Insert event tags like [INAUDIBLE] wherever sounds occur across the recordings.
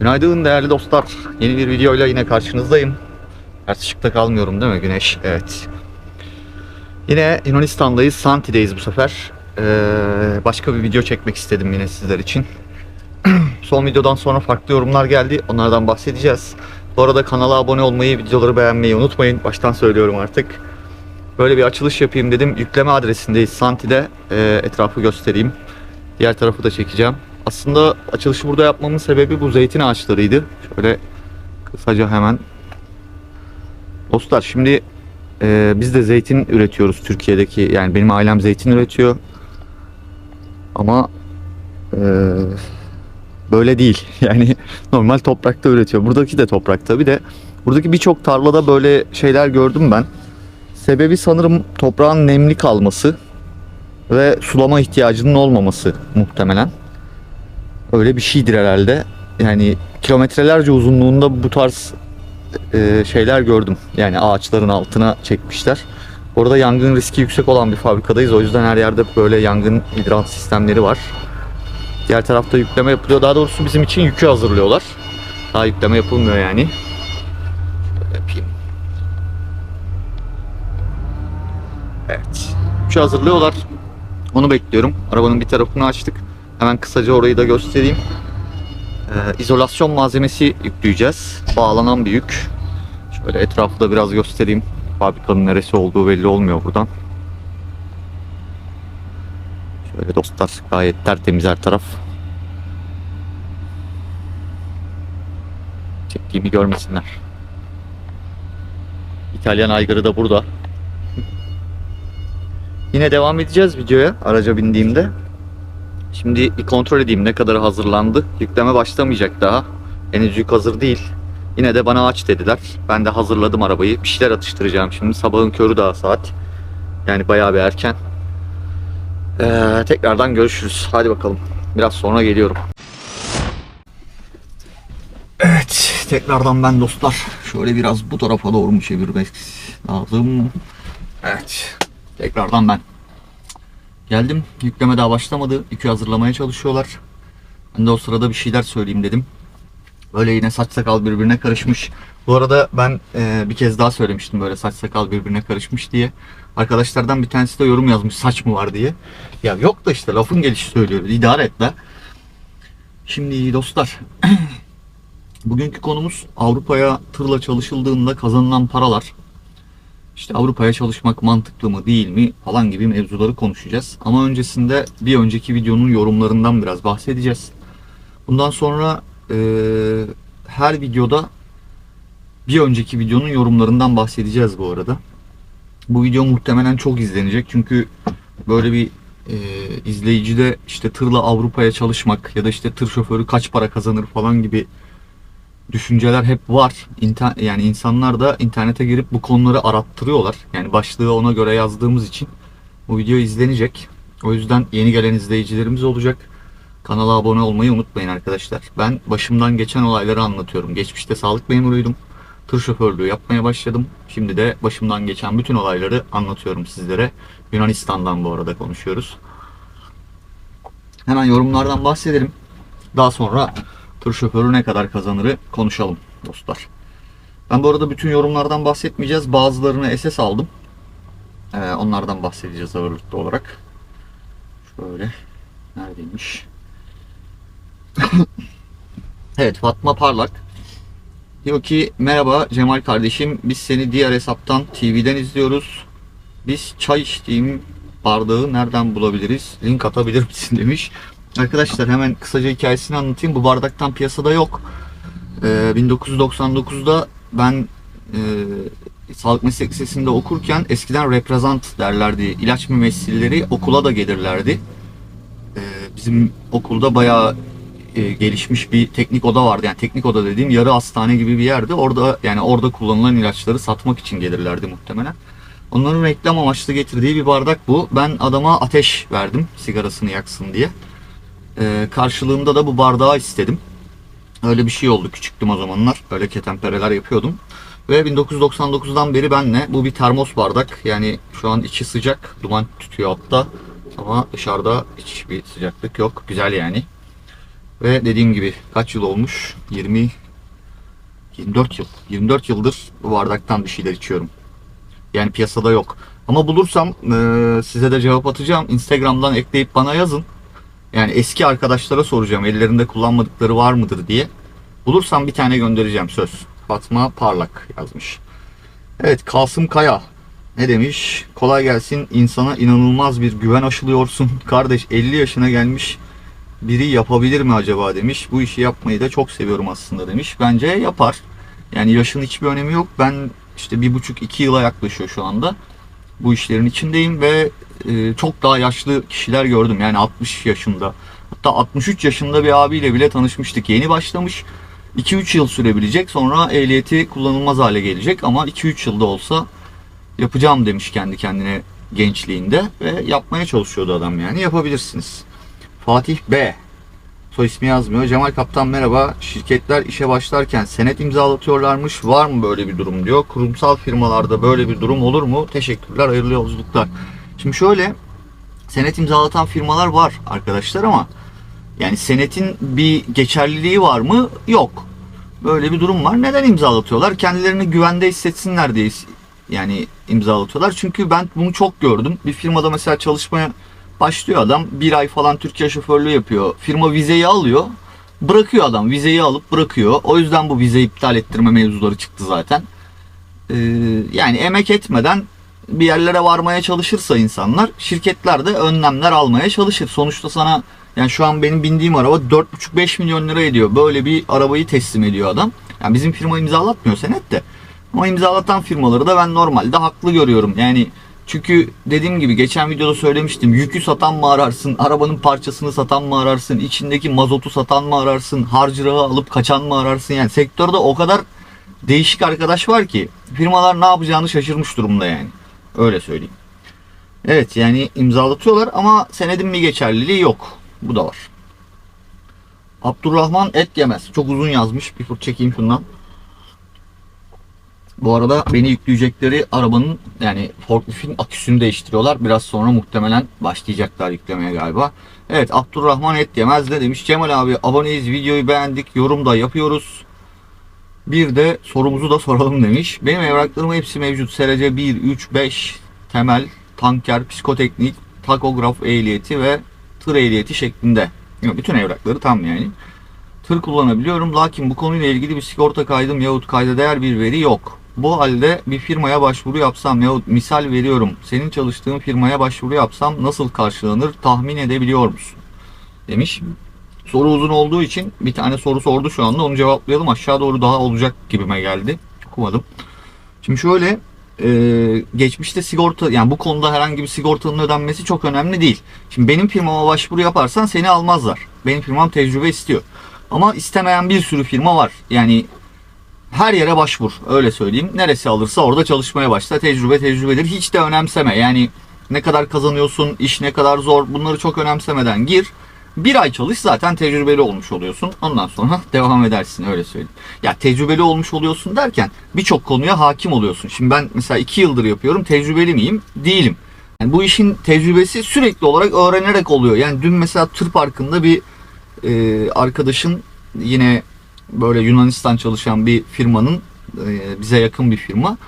Günaydın değerli dostlar. Yeni bir videoyla yine karşınızdayım. Ters ışıkta kalmıyorum değil mi güneş? Evet. Yine Yunanistan'dayız. Santi'deyiz bu sefer. Ee, başka bir video çekmek istedim yine sizler için. [CLEARS THROAT] Son videodan sonra farklı yorumlar geldi. Onlardan bahsedeceğiz. Bu arada kanala abone olmayı, videoları beğenmeyi unutmayın. Baştan söylüyorum artık. Böyle bir açılış yapayım dedim. Yükleme adresindeyiz Santi'de. Ee, etrafı göstereyim. Diğer tarafı da çekeceğim. Aslında açılışı burada yapmamın sebebi bu zeytin ağaçlarıydı. Şöyle kısaca hemen. Dostlar şimdi e, biz de zeytin üretiyoruz Türkiye'deki. Yani benim ailem zeytin üretiyor. Ama e, böyle değil. [LAUGHS] Yani normal toprakta üretiyor. Buradaki de toprak tabi de. Buradaki birçok tarlada böyle şeyler gördüm ben. Sebebi sanırım toprağın nemli kalması ve sulama ihtiyacının olmaması muhtemelen. Öyle bir şeydir herhalde. Yani kilometrelerce uzunluğunda bu tarz e, şeyler gördüm. Yani ağaçların altına çekmişler. Orada yangın riski yüksek olan bir fabrikadayız. O yüzden her yerde böyle yangın hidrant sistemleri var. Diğer tarafta yükleme yapılıyor. Daha doğrusu bizim için yükü hazırlıyorlar. Daha yükleme yapılmıyor yani. Evet. Yükü hazırlıyorlar. Onu bekliyorum. Arabanın bir tarafını açtık. Hemen kısaca orayı da göstereyim. Ee, izolasyon malzemesi yükleyeceğiz. Bağlanan bir yük. Şöyle etrafı da biraz göstereyim. Fabrikanın neresi olduğu belli olmuyor buradan. Şöyle dostlar gayet tertemiz her taraf. Çektiğimi görmesinler. İtalyan aygırı da burada. [LAUGHS] Yine devam edeceğiz videoya araca bindiğimde. Şimdi bir kontrol edeyim ne kadar hazırlandı. Yükleme başlamayacak daha. Henüz yük hazır değil. Yine de bana aç dediler. Ben de hazırladım arabayı. Bir şeyler atıştıracağım şimdi. Sabahın körü daha saat. Yani bayağı bir erken. Ee, tekrardan görüşürüz. Hadi bakalım. Biraz sonra geliyorum. Evet. Tekrardan ben dostlar. Şöyle biraz bu tarafa doğru mu çevirmek lazım? Evet. Tekrardan ben. Geldim. Yükleme daha başlamadı. Yükü hazırlamaya çalışıyorlar. Ben de o sırada bir şeyler söyleyeyim dedim. Böyle yine saç sakal birbirine karışmış. Bu arada ben e, bir kez daha söylemiştim böyle saç sakal birbirine karışmış diye. Arkadaşlardan bir tanesi de yorum yazmış saç mı var diye. Ya yok da işte lafın gelişi söylüyoruz. İdare et la. Şimdi dostlar. [CLEARS THROAT] Bugünkü konumuz Avrupa'ya tırla çalışıldığında kazanılan paralar. İşte Avrupa'ya çalışmak mantıklı mı değil mi falan gibi mevzuları konuşacağız. Ama öncesinde bir önceki videonun yorumlarından biraz bahsedeceğiz. Bundan sonra e, her videoda bir önceki videonun yorumlarından bahsedeceğiz bu arada. Bu video muhtemelen çok izlenecek çünkü böyle bir e, izleyici de işte tırla Avrupa'ya çalışmak ya da işte tır şoförü kaç para kazanır falan gibi düşünceler hep var. İnter yani insanlar da internete girip bu konuları arattırıyorlar. Yani başlığı ona göre yazdığımız için bu video izlenecek. O yüzden yeni gelen izleyicilerimiz olacak. Kanala abone olmayı unutmayın arkadaşlar. Ben başımdan geçen olayları anlatıyorum. Geçmişte sağlık memuruydum. Tır şoförlüğü yapmaya başladım. Şimdi de başımdan geçen bütün olayları anlatıyorum sizlere. Yunanistan'dan bu arada konuşuyoruz. Hemen yorumlardan bahsedelim. Daha sonra tır şoförü ne kadar kazanırı konuşalım dostlar. Ben bu arada bütün yorumlardan bahsetmeyeceğiz. Bazılarını SS aldım. Ee, onlardan bahsedeceğiz ağırlıklı olarak. Şöyle. Neredeymiş? [LAUGHS] evet Fatma Parlak. Diyor ki merhaba Cemal kardeşim biz seni diğer hesaptan TV'den izliyoruz. Biz çay içtiğim bardağı nereden bulabiliriz? Link atabilir misin demiş. Arkadaşlar hemen kısaca hikayesini anlatayım. Bu bardaktan piyasada yok. Ee, 1999'da ben e, Sağlık Meslek Lisesi'nde okurken eskiden reprezent derlerdi. İlaç mümessilleri okula da gelirlerdi. Ee, bizim okulda bayağı e, gelişmiş bir teknik oda vardı. Yani teknik oda dediğim yarı hastane gibi bir yerdi. Orada yani orada kullanılan ilaçları satmak için gelirlerdi muhtemelen. Onların reklam amaçlı getirdiği bir bardak bu. Ben adama ateş verdim sigarasını yaksın diye. Ee, karşılığında da bu bardağı istedim. Öyle bir şey oldu. Küçüktüm o zamanlar. Öyle ketenpereler yapıyordum. Ve 1999'dan beri benle bu bir termos bardak. Yani şu an içi sıcak. Duman tütüyor altta. Ama dışarıda hiçbir sıcaklık yok. Güzel yani. Ve dediğim gibi kaç yıl olmuş? 20 24 yıl. 24 yıldır bu bardaktan bir şeyler içiyorum. Yani piyasada yok. Ama bulursam eee, size de cevap atacağım. Instagram'dan ekleyip bana yazın. Yani eski arkadaşlara soracağım ellerinde kullanmadıkları var mıdır diye. Bulursam bir tane göndereceğim söz. Fatma Parlak yazmış. Evet Kasım Kaya ne demiş? Kolay gelsin insana inanılmaz bir güven aşılıyorsun. [LAUGHS] Kardeş 50 yaşına gelmiş biri yapabilir mi acaba demiş. Bu işi yapmayı da çok seviyorum aslında demiş. Bence yapar. Yani yaşın hiçbir önemi yok. Ben işte bir buçuk iki yıla yaklaşıyor şu anda. Bu işlerin içindeyim ve e, çok daha yaşlı kişiler gördüm. Yani 60 yaşında hatta 63 yaşında bir abiyle bile tanışmıştık. Yeni başlamış. 2-3 yıl sürebilecek. Sonra ehliyeti kullanılmaz hale gelecek ama 2-3 yılda olsa yapacağım demiş kendi kendine gençliğinde ve yapmaya çalışıyordu adam yani yapabilirsiniz. Fatih B. Soy ismi yazmıyor. Cemal Kaptan merhaba. Şirketler işe başlarken senet imzalatıyorlarmış. Var mı böyle bir durum diyor. Kurumsal firmalarda böyle bir durum olur mu? Teşekkürler. Hayırlı yolculuklar. Şimdi şöyle senet imzalatan firmalar var arkadaşlar ama yani senetin bir geçerliliği var mı? Yok. Böyle bir durum var. Neden imzalatıyorlar? Kendilerini güvende hissetsinler diye yani imzalatıyorlar. Çünkü ben bunu çok gördüm. Bir firmada mesela çalışmaya başlıyor adam. Bir ay falan Türkiye şoförlüğü yapıyor. Firma vizeyi alıyor. Bırakıyor adam. Vizeyi alıp bırakıyor. O yüzden bu vizeyi iptal ettirme mevzuları çıktı zaten. Ee, yani emek etmeden bir yerlere varmaya çalışırsa insanlar şirketler de önlemler almaya çalışır. Sonuçta sana yani şu an benim bindiğim araba 4,5-5 milyon lira ediyor. Böyle bir arabayı teslim ediyor adam. Yani bizim firma imzalatmıyor senet de. Ama imzalatan firmaları da ben normalde haklı görüyorum. Yani çünkü dediğim gibi geçen videoda söylemiştim. Yükü satan mı ararsın? Arabanın parçasını satan mı ararsın? içindeki mazotu satan mı ararsın? Harcırahı alıp kaçan mı ararsın? Yani sektörde o kadar değişik arkadaş var ki firmalar ne yapacağını şaşırmış durumda yani. Öyle söyleyeyim. Evet yani imzalatıyorlar ama senedin bir geçerliliği yok. Bu da var. Abdurrahman et yemez. Çok uzun yazmış. Bir fırt çekeyim şundan. Bu arada beni yükleyecekleri arabanın yani forkliftin aküsünü değiştiriyorlar. Biraz sonra muhtemelen başlayacaklar yüklemeye galiba. Evet Abdurrahman et yemez de demiş. Cemal abi aboneyiz videoyu beğendik yorum da yapıyoruz. Bir de sorumuzu da soralım demiş. Benim evraklarım hepsi mevcut. SRC 1, 3, 5 temel, tanker, psikoteknik, takograf ehliyeti ve tır ehliyeti şeklinde. Yok, bütün evrakları tam yani. Tır kullanabiliyorum lakin bu konuyla ilgili bir sigorta kaydım yahut kayda değer bir veri yok. Bu halde bir firmaya başvuru yapsam yahut misal veriyorum senin çalıştığın firmaya başvuru yapsam nasıl karşılanır tahmin edebiliyor musun? Demiş. Soru uzun olduğu için bir tane soru sordu şu anda onu cevaplayalım aşağı doğru daha olacak gibime geldi. Okumadım. Şimdi şöyle e, geçmişte sigorta yani bu konuda herhangi bir sigortanın ödenmesi çok önemli değil. Şimdi benim firmama başvuru yaparsan seni almazlar. Benim firmam tecrübe istiyor. Ama istemeyen bir sürü firma var. Yani her yere başvur öyle söyleyeyim. Neresi alırsa orada çalışmaya başla. Tecrübe tecrübedir. Hiç de önemseme. Yani ne kadar kazanıyorsun, iş ne kadar zor bunları çok önemsemeden gir. Bir ay çalış zaten tecrübeli olmuş oluyorsun. Ondan sonra [LAUGHS] devam edersin öyle söyleyeyim. Ya tecrübeli olmuş oluyorsun derken birçok konuya hakim oluyorsun. Şimdi ben mesela iki yıldır yapıyorum. Tecrübeli miyim? Değilim. Yani bu işin tecrübesi sürekli olarak öğrenerek oluyor. Yani dün mesela tır parkında bir e, arkadaşın yine böyle Yunanistan çalışan bir firmanın e, bize yakın bir firma.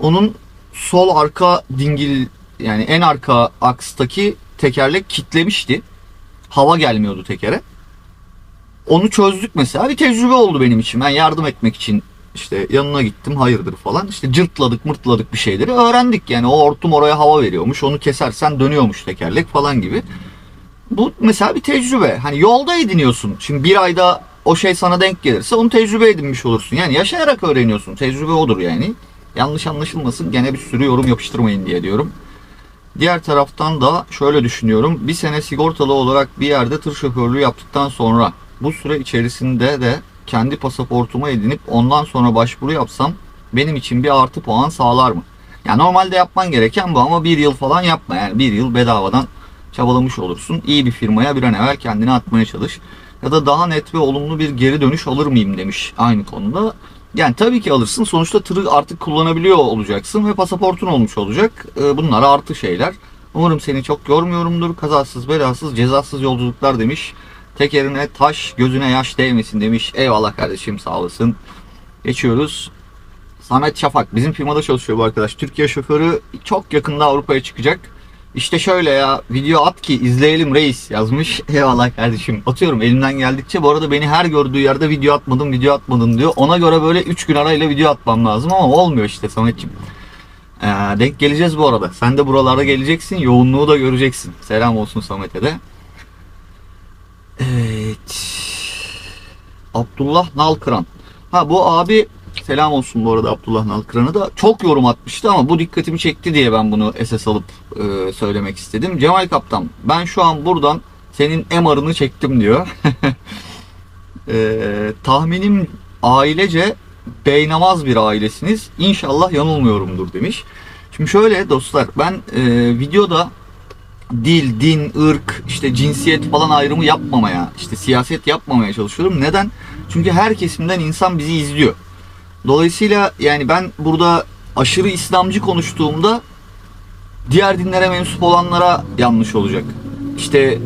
Onun sol arka dingil yani en arka akstaki tekerlek kitlemişti. Hava gelmiyordu tekere. Onu çözdük mesela. Bir tecrübe oldu benim için. Ben yardım etmek için işte yanına gittim hayırdır falan. İşte cırtladık mırtladık bir şeyleri öğrendik. Yani o hortum oraya hava veriyormuş. Onu kesersen dönüyormuş tekerlek falan gibi. Bu mesela bir tecrübe. Hani yolda ediniyorsun. Şimdi bir ayda o şey sana denk gelirse onu tecrübe edinmiş olursun. Yani yaşayarak öğreniyorsun. Tecrübe odur yani. Yanlış anlaşılmasın gene bir sürü yorum yapıştırmayın diye diyorum. Diğer taraftan da şöyle düşünüyorum. Bir sene sigortalı olarak bir yerde tır şoförlüğü yaptıktan sonra bu süre içerisinde de kendi pasaportumu edinip ondan sonra başvuru yapsam benim için bir artı puan sağlar mı? Yani normalde yapman gereken bu ama bir yıl falan yapma. Yani bir yıl bedavadan çabalamış olursun. İyi bir firmaya bir an evvel kendini atmaya çalış. Ya da daha net ve olumlu bir geri dönüş alır mıyım demiş aynı konuda. Yani tabii ki alırsın. Sonuçta tırı artık kullanabiliyor olacaksın ve pasaportun olmuş olacak. Ee, Bunlar artı şeyler. Umarım seni çok yormuyorumdur. Kazasız, belasız, cezasız yolculuklar demiş. Tekerine taş, gözüne yaş değmesin demiş. Eyvallah kardeşim sağ olasın. Geçiyoruz. Samet Şafak bizim firmada çalışıyor bu arkadaş. Türkiye şoförü çok yakında Avrupa'ya çıkacak. İşte şöyle ya video at ki izleyelim reis yazmış. [LAUGHS] Eyvallah kardeşim. Atıyorum elimden geldikçe. Bu arada beni her gördüğü yerde video atmadım video atmadım diyor. Ona göre böyle 3 gün arayla video atmam lazım ama olmuyor işte Samet'ciğim. Ee, denk geleceğiz bu arada. Sen de buralara geleceksin. Yoğunluğu da göreceksin. Selam olsun Samet'e de. Evet. Abdullah Nalkıran. Ha bu abi selam olsun bu arada Abdullah Nalkıran'a da çok yorum atmıştı ama bu dikkatimi çekti diye ben bunu esas alıp e, söylemek istedim. Cemal Kaptan ben şu an buradan senin MR'ını çektim diyor. [LAUGHS] e, tahminim ailece beynamaz bir ailesiniz. İnşallah yanılmıyorumdur demiş. Şimdi şöyle dostlar ben e, videoda dil, din, ırk, işte cinsiyet falan ayrımı yapmamaya, işte siyaset yapmamaya çalışıyorum. Neden? Çünkü her kesimden insan bizi izliyor. Dolayısıyla yani ben burada aşırı İslamcı konuştuğumda diğer dinlere mensup olanlara yanlış olacak. İşte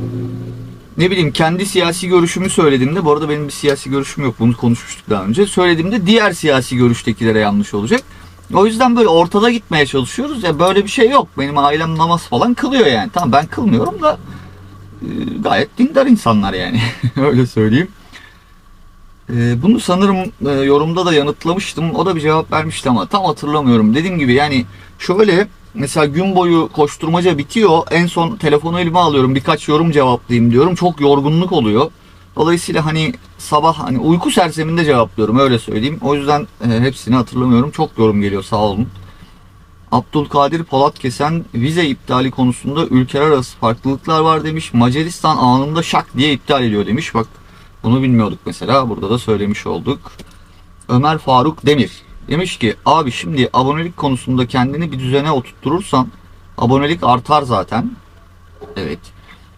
ne bileyim kendi siyasi görüşümü söylediğimde bu arada benim bir siyasi görüşüm yok bunu konuşmuştuk daha önce. Söylediğimde diğer siyasi görüştekilere yanlış olacak. O yüzden böyle ortada gitmeye çalışıyoruz ya böyle bir şey yok. Benim ailem namaz falan kılıyor yani. Tamam ben kılmıyorum da e, gayet dindar insanlar yani. [LAUGHS] Öyle söyleyeyim. E, bunu sanırım e, yorumda da yanıtlamıştım. O da bir cevap vermişti ama tam hatırlamıyorum. Dediğim gibi yani şöyle mesela gün boyu koşturmaca bitiyor. En son telefonu elime alıyorum. Birkaç yorum cevaplayayım diyorum. Çok yorgunluk oluyor. Dolayısıyla hani sabah hani uyku serseminde cevaplıyorum öyle söyleyeyim. O yüzden e, hepsini hatırlamıyorum. Çok yorum geliyor sağ olun. Abdülkadir Polat Kesen vize iptali konusunda ülkeler arası farklılıklar var demiş. Macaristan anında şak diye iptal ediyor demiş. Bak bunu bilmiyorduk mesela. Burada da söylemiş olduk. Ömer Faruk Demir demiş ki abi şimdi abonelik konusunda kendini bir düzene oturturursan abonelik artar zaten. Evet.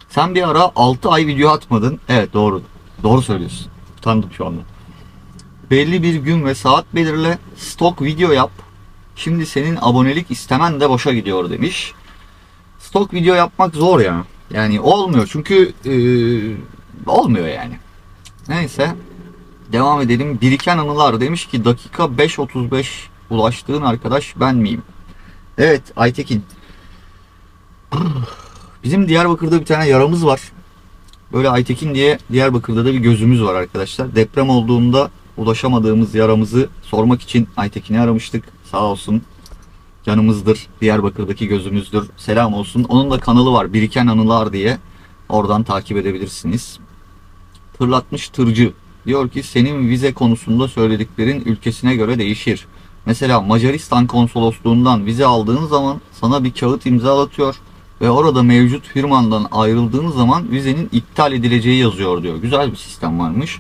Sen bir ara 6 ay video atmadın. Evet doğru. Doğru söylüyorsun. Utandım şu anda. Belli bir gün ve saat belirle. Stok video yap. Şimdi senin abonelik istemen de boşa gidiyor demiş. Stok video yapmak zor ya. Yani olmuyor çünkü e, olmuyor yani. Neyse. Devam edelim. Biriken anılar demiş ki dakika 5.35 ulaştığın arkadaş ben miyim? Evet Aytekin. Bizim Diyarbakır'da bir tane yaramız var. Böyle Aytekin diye Diyarbakır'da da bir gözümüz var arkadaşlar. Deprem olduğunda ulaşamadığımız yaramızı sormak için Aytekin'i aramıştık. Sağ olsun. Yanımızdır. Diyarbakır'daki gözümüzdür. Selam olsun. Onun da kanalı var. Biriken Anılar diye. Oradan takip edebilirsiniz. Tırlatmış tırcı. Diyor ki senin vize konusunda söylediklerin ülkesine göre değişir. Mesela Macaristan konsolosluğundan vize aldığın zaman sana bir kağıt imzalatıyor ve orada mevcut firmandan ayrıldığın zaman vizenin iptal edileceği yazıyor diyor. Güzel bir sistem varmış.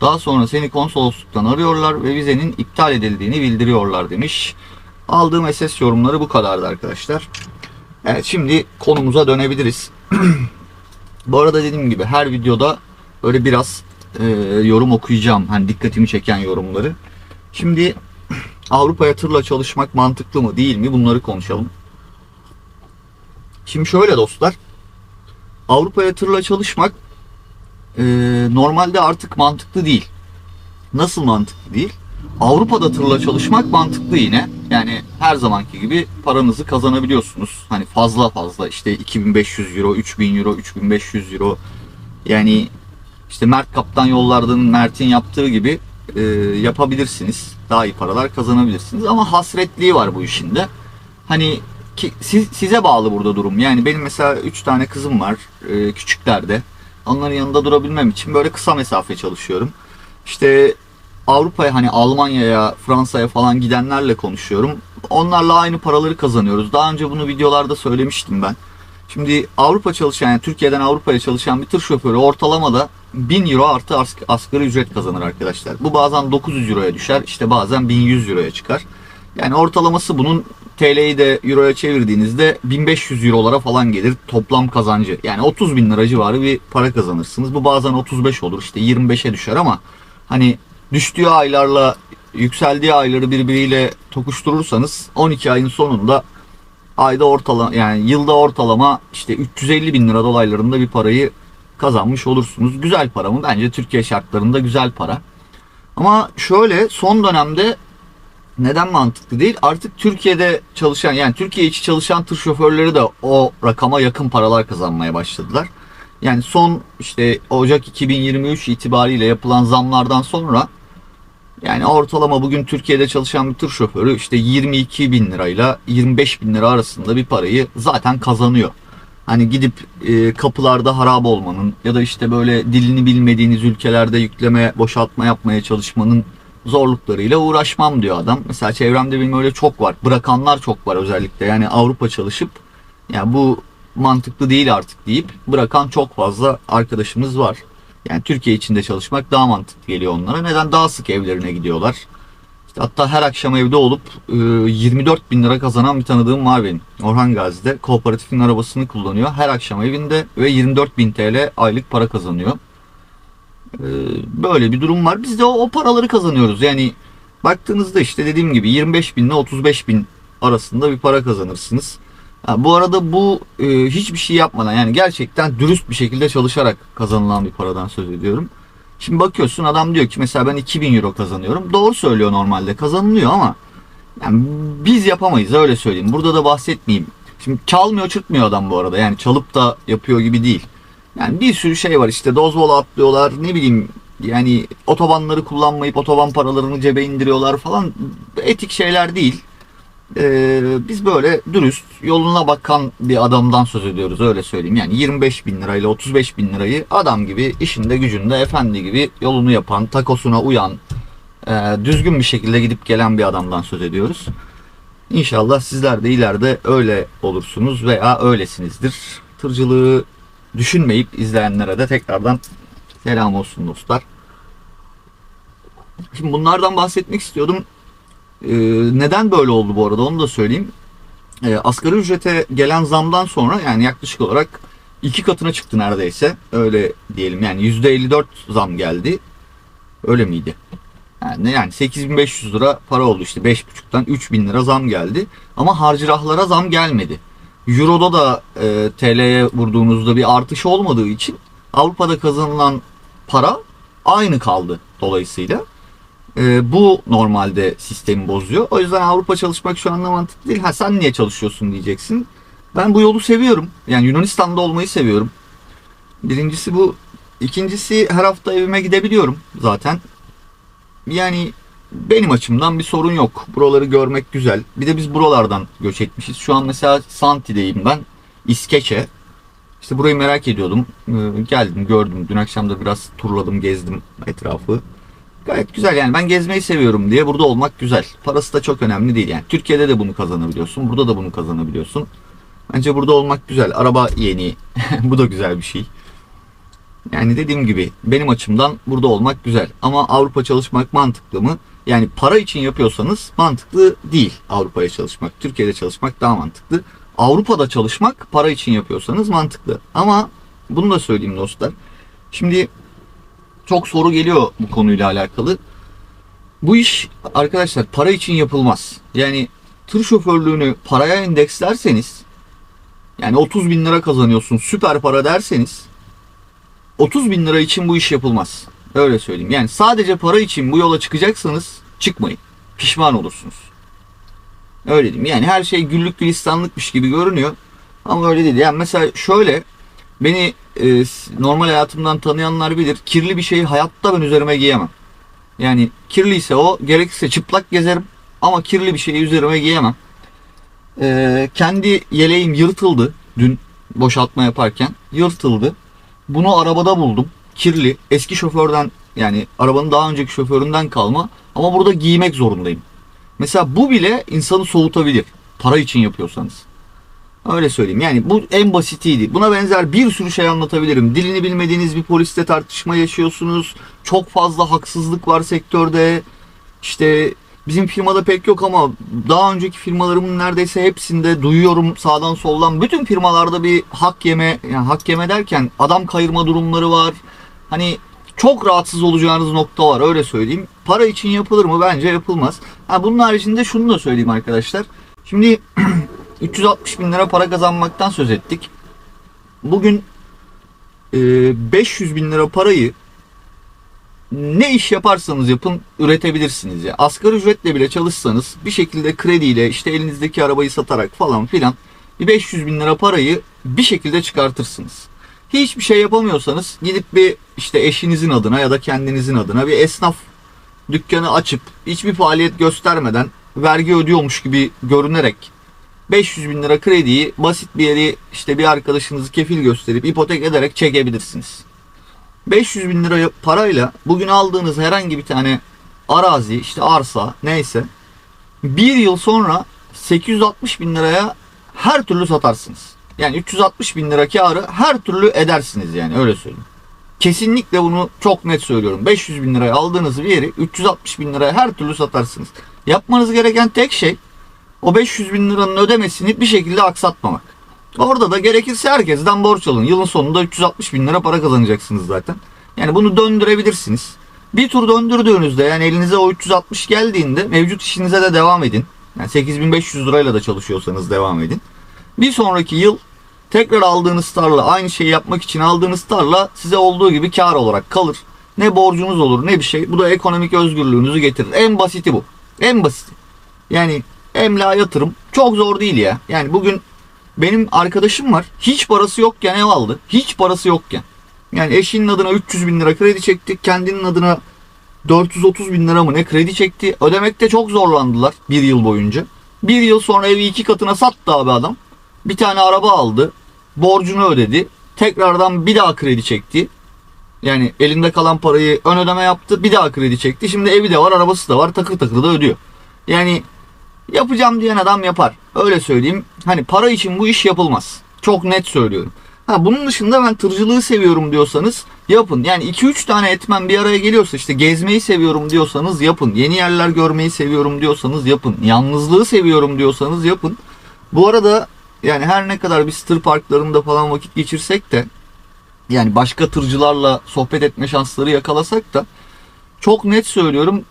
Daha sonra seni konsolosluktan arıyorlar ve vizenin iptal edildiğini bildiriyorlar demiş. Aldığım SS yorumları bu kadardı arkadaşlar. Evet şimdi konumuza dönebiliriz. [CLEARS THROAT] bu arada dediğim gibi her videoda böyle biraz e, yorum okuyacağım. Hani dikkatimi çeken yorumları. Şimdi [CLEARS THROAT] Avrupa'ya tırla çalışmak mantıklı mı değil mi bunları konuşalım. Şimdi şöyle dostlar. Avrupa'ya tırla çalışmak e, normalde artık mantıklı değil. Nasıl mantıklı değil? Avrupa'da tırla çalışmak mantıklı yine. Yani her zamanki gibi paranızı kazanabiliyorsunuz. Hani fazla fazla işte 2500 euro, 3000 euro, 3500 euro. Yani işte Mert Kaptan yollardan Mert'in yaptığı gibi e, yapabilirsiniz. Daha iyi paralar kazanabilirsiniz. Ama hasretliği var bu işin de. Hani ki, siz, size bağlı burada durum. Yani benim mesela 3 tane kızım var e, küçüklerde. Onların yanında durabilmem için böyle kısa mesafe çalışıyorum. İşte Avrupa'ya hani Almanya'ya, Fransa'ya falan gidenlerle konuşuyorum. Onlarla aynı paraları kazanıyoruz. Daha önce bunu videolarda söylemiştim ben. Şimdi Avrupa çalışan, yani Türkiye'den Avrupa'ya çalışan bir tır şoförü ortalamada 1000 euro artı as- asgari ücret kazanır arkadaşlar. Bu bazen 900 euroya düşer, işte bazen 1100 euroya çıkar. Yani ortalaması bunun TL'yi de euroya çevirdiğinizde 1500 eurolara falan gelir toplam kazancı. Yani 30 bin lira civarı bir para kazanırsınız. Bu bazen 35 olur işte 25'e düşer ama hani düştüğü aylarla yükseldiği ayları birbiriyle tokuşturursanız 12 ayın sonunda ayda ortalama yani yılda ortalama işte 350 bin lira dolaylarında bir parayı kazanmış olursunuz. Güzel para mı? Bence Türkiye şartlarında güzel para. Ama şöyle son dönemde neden mantıklı değil? Artık Türkiye'de çalışan yani Türkiye içi çalışan tır şoförleri de o rakama yakın paralar kazanmaya başladılar. Yani son işte Ocak 2023 itibariyle yapılan zamlardan sonra yani ortalama bugün Türkiye'de çalışan bir tır şoförü işte 22 bin lirayla 25 bin lira arasında bir parayı zaten kazanıyor. Hani gidip e, kapılarda harap olmanın ya da işte böyle dilini bilmediğiniz ülkelerde yükleme, boşaltma yapmaya çalışmanın zorluklarıyla uğraşmam diyor adam. Mesela çevremde benim öyle çok var. Bırakanlar çok var özellikle. Yani Avrupa çalışıp ya bu mantıklı değil artık deyip bırakan çok fazla arkadaşımız var. Yani Türkiye içinde çalışmak daha mantıklı geliyor onlara. Neden? Daha sık evlerine gidiyorlar. İşte hatta her akşam evde olup e, 24 bin lira kazanan bir tanıdığım var benim. Orhan Gazi'de kooperatifin arabasını kullanıyor. Her akşam evinde ve 24 bin TL aylık para kazanıyor. E, Böyle bir durum var. Biz de o, o paraları kazanıyoruz. Yani baktığınızda işte dediğim gibi 25 bin ile 35 bin arasında bir para kazanırsınız. Ha, bu arada bu e, hiçbir şey yapmadan yani gerçekten dürüst bir şekilde çalışarak kazanılan bir paradan söz ediyorum. Şimdi bakıyorsun adam diyor ki mesela ben 2000 euro kazanıyorum. Doğru söylüyor normalde kazanılıyor ama yani biz yapamayız öyle söyleyeyim. Burada da bahsetmeyeyim. Şimdi çalmıyor çırpmıyor adam bu arada yani çalıp da yapıyor gibi değil. Yani bir sürü şey var işte dozvola atlıyorlar ne bileyim yani otobanları kullanmayıp otoban paralarını cebe indiriyorlar falan etik şeyler değil. Ee, biz böyle dürüst yoluna bakan bir adamdan söz ediyoruz öyle söyleyeyim. Yani 25 bin lirayla 35 bin lirayı adam gibi işinde gücünde efendi gibi yolunu yapan, takosuna uyan, e, düzgün bir şekilde gidip gelen bir adamdan söz ediyoruz. İnşallah sizler de ileride öyle olursunuz veya öylesinizdir. Tırcılığı düşünmeyip izleyenlere de tekrardan selam olsun dostlar. Şimdi bunlardan bahsetmek istiyordum. Ee, neden böyle oldu bu arada onu da söyleyeyim. Ee, asgari ücrete gelen zamdan sonra yani yaklaşık olarak iki katına çıktı neredeyse. Öyle diyelim yani %54 zam geldi. Öyle miydi? Yani, yani 8500 lira para oldu işte 5,5'tan 3000 lira zam geldi. Ama harcırahlara zam gelmedi. Euro'da da e, TL'ye vurduğunuzda bir artış olmadığı için Avrupa'da kazanılan para aynı kaldı dolayısıyla. E, bu normalde sistemi bozuyor. O yüzden Avrupa çalışmak şu anda mantıklı değil. Ha sen niye çalışıyorsun diyeceksin. Ben bu yolu seviyorum. Yani Yunanistan'da olmayı seviyorum. Birincisi bu. İkincisi her hafta evime gidebiliyorum zaten. Yani benim açımdan bir sorun yok. Buraları görmek güzel. Bir de biz buralardan göç etmişiz. Şu an mesela Santi'deyim ben. İskeçe. İşte burayı merak ediyordum. Ee, geldim gördüm. Dün akşam da biraz turladım gezdim etrafı. Gayet güzel yani ben gezmeyi seviyorum diye burada olmak güzel. Parası da çok önemli değil yani. Türkiye'de de bunu kazanabiliyorsun. Burada da bunu kazanabiliyorsun. Bence burada olmak güzel. Araba yeni. [LAUGHS] Bu da güzel bir şey. Yani dediğim gibi benim açımdan burada olmak güzel. Ama Avrupa çalışmak mantıklı mı? Yani para için yapıyorsanız mantıklı değil Avrupa'ya çalışmak. Türkiye'de çalışmak daha mantıklı. Avrupa'da çalışmak para için yapıyorsanız mantıklı. Ama bunu da söyleyeyim dostlar. Şimdi çok soru geliyor bu konuyla alakalı. Bu iş arkadaşlar para için yapılmaz. Yani tır şoförlüğünü paraya endekslerseniz yani 30 bin lira kazanıyorsun süper para derseniz 30 bin lira için bu iş yapılmaz. Öyle söyleyeyim. Yani sadece para için bu yola çıkacaksanız çıkmayın. Pişman olursunuz. Öyle diyeyim. Yani her şey güllük gülistanlıkmış gibi görünüyor. Ama öyle değil. Yani mesela şöyle beni e, normal hayatımdan tanıyanlar bilir. Kirli bir şeyi hayatta ben üzerime giyemem. Yani kirliyse o gerekirse çıplak gezerim. Ama kirli bir şeyi üzerime giyemem. E, kendi yeleğim yırtıldı. Dün boşaltma yaparken yırtıldı. Bunu arabada buldum. Kirli. Eski şoförden yani arabanın daha önceki şoföründen kalma. Ama burada giymek zorundayım. Mesela bu bile insanı soğutabilir. Para için yapıyorsanız. Öyle söyleyeyim. Yani bu en basitiydi. Buna benzer bir sürü şey anlatabilirim. Dilini bilmediğiniz bir poliste tartışma yaşıyorsunuz. Çok fazla haksızlık var sektörde. İşte bizim firmada pek yok ama daha önceki firmalarımın neredeyse hepsinde duyuyorum sağdan soldan. Bütün firmalarda bir hak yeme, yani hak yeme derken adam kayırma durumları var. Hani çok rahatsız olacağınız nokta var öyle söyleyeyim. Para için yapılır mı? Bence yapılmaz. Ha, bunun haricinde şunu da söyleyeyim arkadaşlar. Şimdi [CLEARS THROAT] 360 bin lira para kazanmaktan söz ettik. Bugün e, 500 bin lira parayı ne iş yaparsanız yapın üretebilirsiniz ya. Asgari ücretle bile çalışsanız bir şekilde krediyle işte elinizdeki arabayı satarak falan filan bir 500 bin lira parayı bir şekilde çıkartırsınız. Hiçbir şey yapamıyorsanız gidip bir işte eşinizin adına ya da kendinizin adına bir esnaf dükkanı açıp hiçbir faaliyet göstermeden vergi ödüyormuş gibi görünerek 500 bin lira krediyi basit bir yeri işte bir arkadaşınızı kefil gösterip ipotek ederek çekebilirsiniz. 500 bin lira parayla bugün aldığınız herhangi bir tane arazi işte arsa neyse bir yıl sonra 860 bin liraya her türlü satarsınız. Yani 360 bin lira karı her türlü edersiniz yani öyle söyleyeyim. Kesinlikle bunu çok net söylüyorum. 500 bin liraya aldığınız bir yeri 360 bin liraya her türlü satarsınız. Yapmanız gereken tek şey o 500 bin liranın ödemesini bir şekilde aksatmamak. Orada da gerekirse herkesten borç alın. Yılın sonunda 360 bin lira para kazanacaksınız zaten. Yani bunu döndürebilirsiniz. Bir tur döndürdüğünüzde yani elinize o 360 geldiğinde mevcut işinize de devam edin. Yani 8500 lirayla da çalışıyorsanız devam edin. Bir sonraki yıl tekrar aldığınız tarla aynı şeyi yapmak için aldığınız tarla size olduğu gibi kar olarak kalır. Ne borcunuz olur ne bir şey. Bu da ekonomik özgürlüğünüzü getirir. En basiti bu. En basiti. Yani emlak yatırım çok zor değil ya. Yani bugün benim arkadaşım var. Hiç parası yokken ev aldı. Hiç parası yokken. Yani eşinin adına 300 bin lira kredi çekti. Kendinin adına 430 bin lira mı ne kredi çekti. Ödemekte çok zorlandılar bir yıl boyunca. Bir yıl sonra evi iki katına sattı abi adam. Bir tane araba aldı. Borcunu ödedi. Tekrardan bir daha kredi çekti. Yani elinde kalan parayı ön ödeme yaptı. Bir daha kredi çekti. Şimdi evi de var, arabası da var. Takır takır da ödüyor. Yani yapacağım diyen adam yapar. Öyle söyleyeyim. Hani para için bu iş yapılmaz. Çok net söylüyorum. Ha bunun dışında ben tırcılığı seviyorum diyorsanız yapın. Yani 2-3 tane etmen bir araya geliyorsa işte gezmeyi seviyorum diyorsanız yapın. Yeni yerler görmeyi seviyorum diyorsanız yapın. Yalnızlığı seviyorum diyorsanız yapın. Bu arada yani her ne kadar biz tır parklarında falan vakit geçirsek de yani başka tırcılarla sohbet etme şansları yakalasak da çok net söylüyorum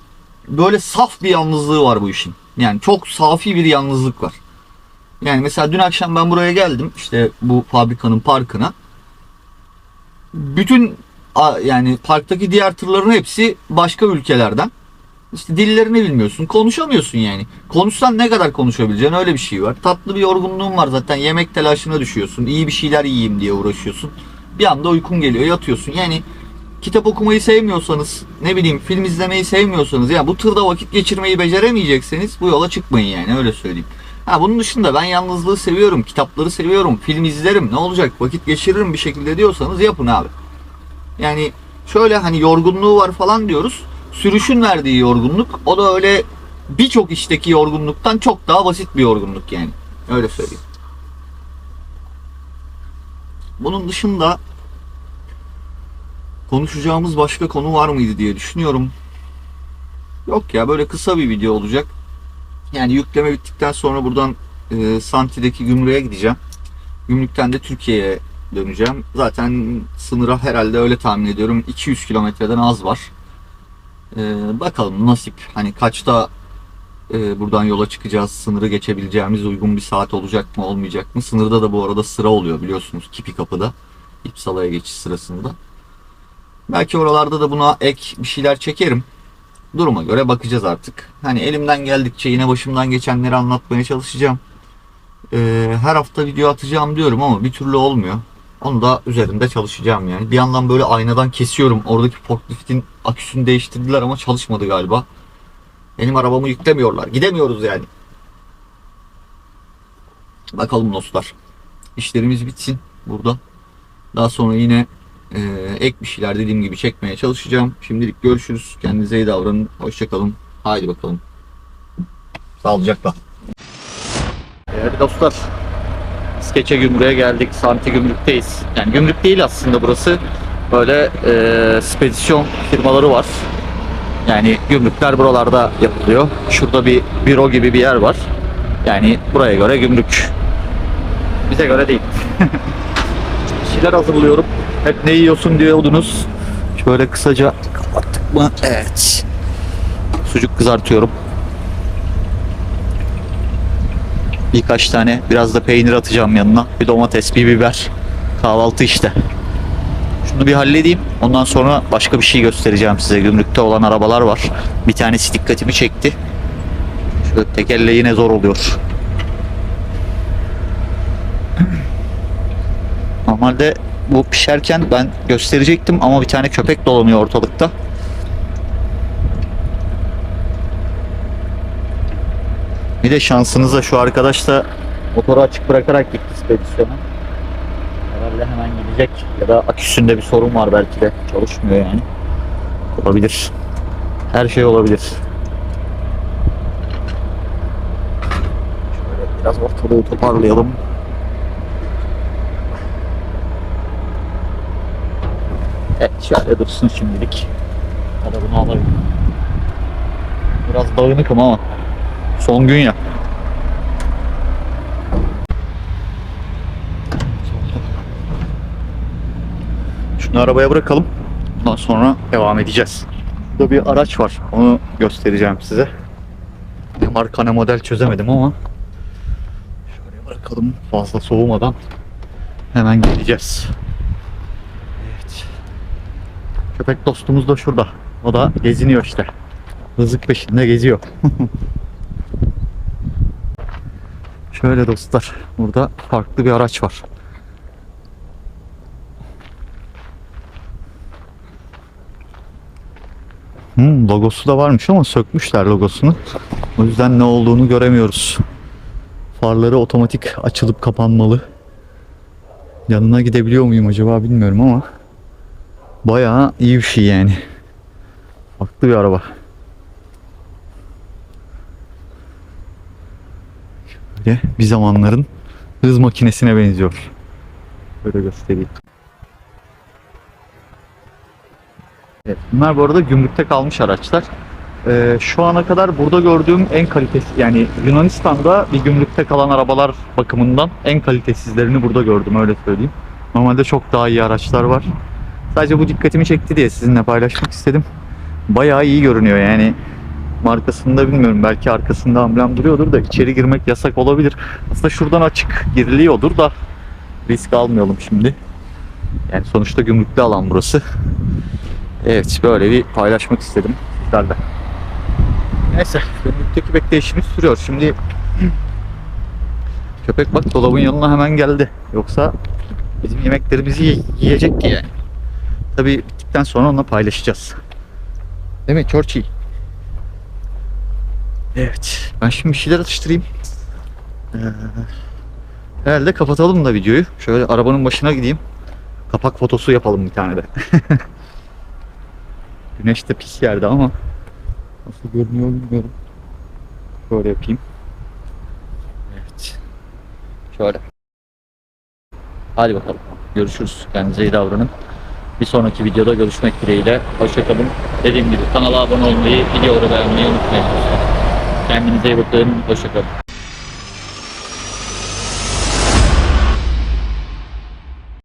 böyle saf bir yalnızlığı var bu işin. Yani çok safi bir yalnızlık var. Yani mesela dün akşam ben buraya geldim işte bu fabrikanın parkına. Bütün yani parktaki diğer tırların hepsi başka ülkelerden. İşte dillerini bilmiyorsun. Konuşamıyorsun yani. Konuşsan ne kadar konuşabileceğin öyle bir şey var. Tatlı bir yorgunluğun var zaten. Yemek telaşına düşüyorsun. İyi bir şeyler yiyeyim diye uğraşıyorsun. Bir anda uykun geliyor yatıyorsun. Yani kitap okumayı sevmiyorsanız, ne bileyim film izlemeyi sevmiyorsanız, ya bu tırda vakit geçirmeyi beceremeyecekseniz bu yola çıkmayın yani öyle söyleyeyim. Ha bunun dışında ben yalnızlığı seviyorum, kitapları seviyorum, film izlerim, ne olacak vakit geçiririm bir şekilde diyorsanız yapın abi. Yani şöyle hani yorgunluğu var falan diyoruz. Sürüşün verdiği yorgunluk o da öyle birçok işteki yorgunluktan çok daha basit bir yorgunluk yani. Öyle söyleyeyim. Bunun dışında konuşacağımız başka konu var mıydı diye düşünüyorum. Yok ya böyle kısa bir video olacak. Yani yükleme bittikten sonra buradan e, Santi'deki gümrüğe gideceğim. Gümrükten de Türkiye'ye döneceğim. Zaten sınıra herhalde öyle tahmin ediyorum 200 kilometreden az var. E, bakalım nasip. Hani kaçta e, buradan yola çıkacağız, sınırı geçebileceğimiz uygun bir saat olacak mı olmayacak mı? Sınırda da bu arada sıra oluyor biliyorsunuz Kipi kapıda. İpsala'ya geçiş sırasında. Belki oralarda da buna ek bir şeyler çekerim. Duruma göre bakacağız artık. Hani elimden geldikçe yine başımdan geçenleri anlatmaya çalışacağım. Ee, her hafta video atacağım diyorum ama bir türlü olmuyor. Onu da üzerinde çalışacağım yani. Bir yandan böyle aynadan kesiyorum. Oradaki forkliftin aküsünü değiştirdiler ama çalışmadı galiba. Benim arabamı yüklemiyorlar. Gidemiyoruz yani. Bakalım dostlar. İşlerimiz bitsin burada. Daha sonra yine e, ek bir şeyler dediğim gibi çekmeye çalışacağım. Şimdilik görüşürüz. Kendinize iyi davranın. Hoşçakalın. Haydi bakalım. Sağlıcakla. Değerli dostlar. Skeçe gümrüğe geldik. Santi gümrükteyiz. Yani gümrük değil aslında burası. Böyle e, spedisyon firmaları var. Yani gümrükler buralarda yapılıyor. Şurada bir büro gibi bir yer var. Yani buraya göre gümrük. Bize göre değil. [LAUGHS] Şeyler hazırlıyorum. Hep ne yiyorsun diyordunuz. Şöyle kısaca kapattık mı? Evet. Sucuk kızartıyorum. Birkaç tane biraz da peynir atacağım yanına. Bir domates, bir biber. Kahvaltı işte. Şunu bir halledeyim. Ondan sonra başka bir şey göstereceğim size. Gümrükte olan arabalar var. Bir tanesi dikkatimi çekti. Şöyle tekerle yine zor oluyor. Normalde bu pişerken ben gösterecektim ama bir tane köpek dolanıyor ortalıkta. Bir de şansınıza şu arkadaş da motoru açık bırakarak gitti spedisyona. Herhalde hemen gidecek ya da aküsünde bir sorun var belki de çalışmıyor yani. Olabilir. Her şey olabilir. Şöyle biraz ortalığı toparlayalım. Şöyle dursun şimdilik. Hadi bunu alayım. Biraz dağınıkım ama son gün ya. Şunu arabaya bırakalım. Ondan sonra devam edeceğiz. Burada bir araç var. Onu göstereceğim size. Ne marka ne model çözemedim ama şöyle bırakalım fazla soğumadan hemen gideceğiz. Köpek dostumuz da şurada. O da geziniyor işte. Rızık peşinde geziyor. [LAUGHS] Şöyle dostlar. Burada farklı bir araç var. Hmm, logosu da varmış ama sökmüşler logosunu. O yüzden ne olduğunu göremiyoruz. Farları otomatik açılıp kapanmalı. Yanına gidebiliyor muyum acaba bilmiyorum ama bayağı iyi bir şey yani. Farklı bir araba. Şöyle bir zamanların hız makinesine benziyor. Böyle göstereyim. Evet, bunlar bu arada gümrükte kalmış araçlar. Ee, şu ana kadar burada gördüğüm en kalitesi yani Yunanistan'da bir gümrükte kalan arabalar bakımından en kalitesizlerini burada gördüm öyle söyleyeyim. Normalde çok daha iyi araçlar var. Sadece bu dikkatimi çekti diye sizinle paylaşmak istedim. Bayağı iyi görünüyor yani. Markasında bilmiyorum belki arkasında amblem duruyordur da içeri girmek yasak olabilir. Aslında şuradan açık giriliyordur da risk almayalım şimdi. Yani sonuçta gümrüklü alan burası. Evet böyle bir paylaşmak istedim sizlerle. Neyse gümrükteki bekleyişimiz sürüyor. Şimdi köpek bak dolabın yanına hemen geldi. Yoksa bizim yemeklerimizi yi- yiyecekti yani. Tabii bittikten sonra onunla paylaşacağız. Değil mi Churchill? Evet. Ben şimdi bir şeyler atıştırayım. Ee, herhalde kapatalım da videoyu. Şöyle arabanın başına gideyim. Kapak fotosu yapalım bir tane de. [LAUGHS] Güneş de pis yerde ama nasıl görünüyor bilmiyorum. Şöyle yapayım. Evet. Şöyle. Hadi bakalım. Görüşürüz. Kendinize iyi davranın. Bir sonraki videoda görüşmek dileğiyle. Hoşçakalın. Dediğim gibi kanala abone olmayı, videoları beğenmeyi unutmayın. Kendinize iyi bakın. Hoşçakalın.